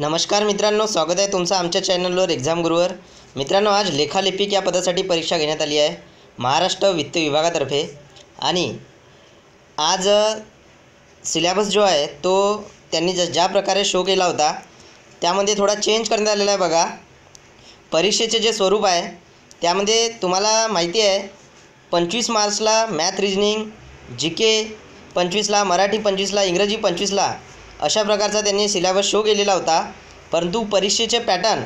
नमस्कार मित्रांनो स्वागत आहे तुमचं आमच्या चॅनलवर एक्झाम गुरुवर. मित्रांनो आज लेखालिपिक या पदासाठी परीक्षा घेण्यात आली आहे महाराष्ट्र वित्त विभागातर्फे. आणि आज सिलेबस जो आहे तो त्यांनी ज ज्या प्रकारे शो केला होता त्यामध्ये थोडा चेंज करण्यात आलेला आहे बघा. परीक्षेचे जे स्वरूप आहे त्यामध्ये तुम्हाला माहिती आहे पंचवीस मार्चला मॅथ रिजनिंग जी के पंचवीसला मराठी पंचवीसला इंग्रजी पंचवीसला अशा प्रकारचा त्यांनी सिलॅबस शो केलेला होता. परंतु परीक्षेचे पॅटर्न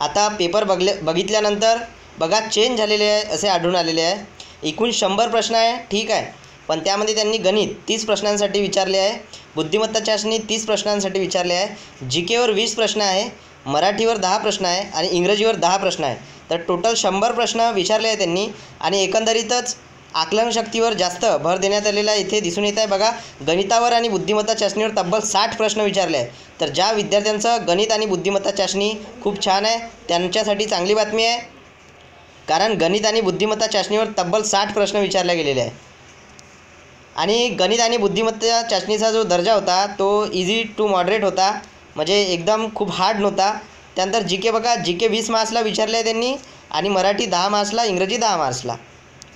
आता पेपर बघले बघितल्यानंतर बघा चेंज झालेले आहे असे आढळून आलेले आहे. एकूण शंभर प्रश्न आहे ठीक आहे. पण त्यामध्ये त्यांनी गणित तीस प्रश्नांसाठी विचारले आहे बुद्धिमत्ता चाचणी तीस प्रश्नांसाठी विचारले आहे जी केवर वीस प्रश्न आहे मराठीवर दहा प्रश्न आहे आणि इंग्रजीवर दहा प्रश्न आहे. तर टोटल शंभर प्रश्न विचारले आहे त्यांनी आणि एकंदरीतच आकलनशक्तीवर जास्त भर देण्यात आलेला इथे दिसून येत आहे. बघा गणितावर आणि बुद्धिमत्ता चाचणीवर तब्बल साठ प्रश्न विचारले आहे तर ज्या विद्यार्थ्यांचं गणित आणि बुद्धिमत्ता चाचणी खूप छान आहे त्यांच्यासाठी चांगली बातमी आहे. कारण गणित आणि बुद्धिमत्ता चाचणीवर तब्बल साठ प्रश्न विचारले गेलेले आहे आणि गणित आणि बुद्धिमत्ता चाचणीचा जो दर्जा होता तो इझी टू मॉडरेट होता. म्हणजे एकदम खूप हार्ड नव्हता. त्यानंतर जी के बघा जी के वीस मार्क्सला विचारले आहे त्यांनी. आणि मराठी दहा मार्क्सला इंग्रजी दहा मार्क्सला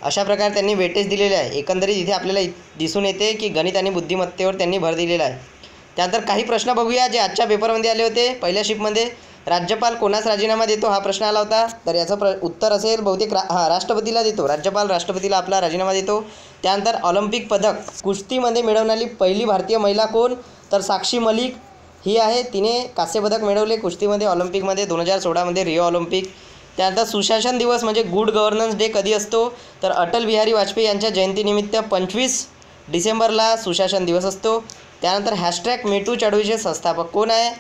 अशा प्रकारे त्यांनी वेटेज दिलेले आहे. एकंदरीत इथे आपल्याला इ- दिसून येते की गणित आणि बुद्धिमत्तेवर त्यांनी भर दिलेला आहे. त्यानंतर काही प्रश्न बघूया जे आजच्या पेपरमध्ये आले होते. पहिल्या शिपमध्ये राज्यपाल कोणास राजीनामा देतो? हा प्रश्न आला होता. तर याचं प्र उत्तर असेल बहुतेक रा हां राष्ट्रपतीला देतो. राज्यपाल राष्ट्रपतीला आपला राजीनामा देतो. त्यानंतर ऑलिम्पिक पदक कुस्तीमध्ये मिळवणारी पहिली भारतीय महिला कोण? तर साक्षी मलिक ही आहे. तिने कांस्यपदक मिळवले कुस्तीमध्ये ऑलिम्पिकमध्ये दोन हजार सोळामध्ये रिओ ऑलिम्पिक. त्यानंतर सुशासन दिवस म्हणजे गुड गव्हर्नन्स डे कधी असतो? तर अटल बिहारी वाजपेयी यांच्या जयंतीनिमित्त पंचवीस डिसेंबरला सुशासन दिवस असतो. त्यानंतर हॅशटॅग मेटू चळवळीचे संस्थापक कोण आहे?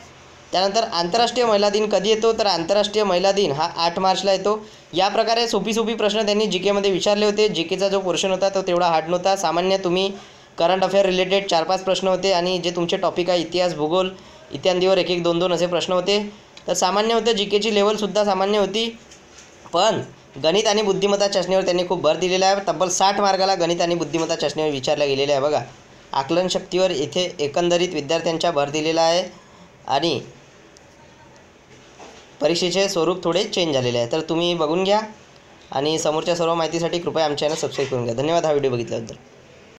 त्यानंतर आंतरराष्ट्रीय महिला दिन कधी येतो? तर आंतरराष्ट्रीय महिला दिन हा आठ मार्चला येतो. या प्रकारे सोपी सोपी प्रश्न त्यांनी जी केमध्ये विचारले होते. जी केचा जो पोर्शन होता तो तेवढा हार्ड नव्हता. सामान्य तुम्ही करंट अफेअर रिलेटेड चार पाच प्रश्न होते आणि जे तुमचे टॉपिक आहे इतिहास भूगोल इत्यादीवर एक एक दोन दोन असे प्रश्न होते. तर सामान्य होतं जी केची लेवलसुद्धा सामान्य होती. पण गणित आणि बुद्धिमत्ता चाचणीवर त्यांनी खूप भर दिलेला आहे. तब्बल साठ मार्गाला गणित आणि बुद्धिमत्ता चाचणीवर विचारल्या गेलेले आहे. बघा आकलन शक्तीवर इथे एकंदरीत विद्यार्थ्यांच्या भर दिलेला आहे आणि परीक्षेचे स्वरूप थोडे चेंज झालेले आहे. तर तुम्ही बघून घ्या आणि समोरच्या सर्व माहितीसाठी कृपया आमच्या चॅनल सबस्क्राईब करून घ्या. धन्यवाद. हा व्हिडिओ बघितल्याबद्दल.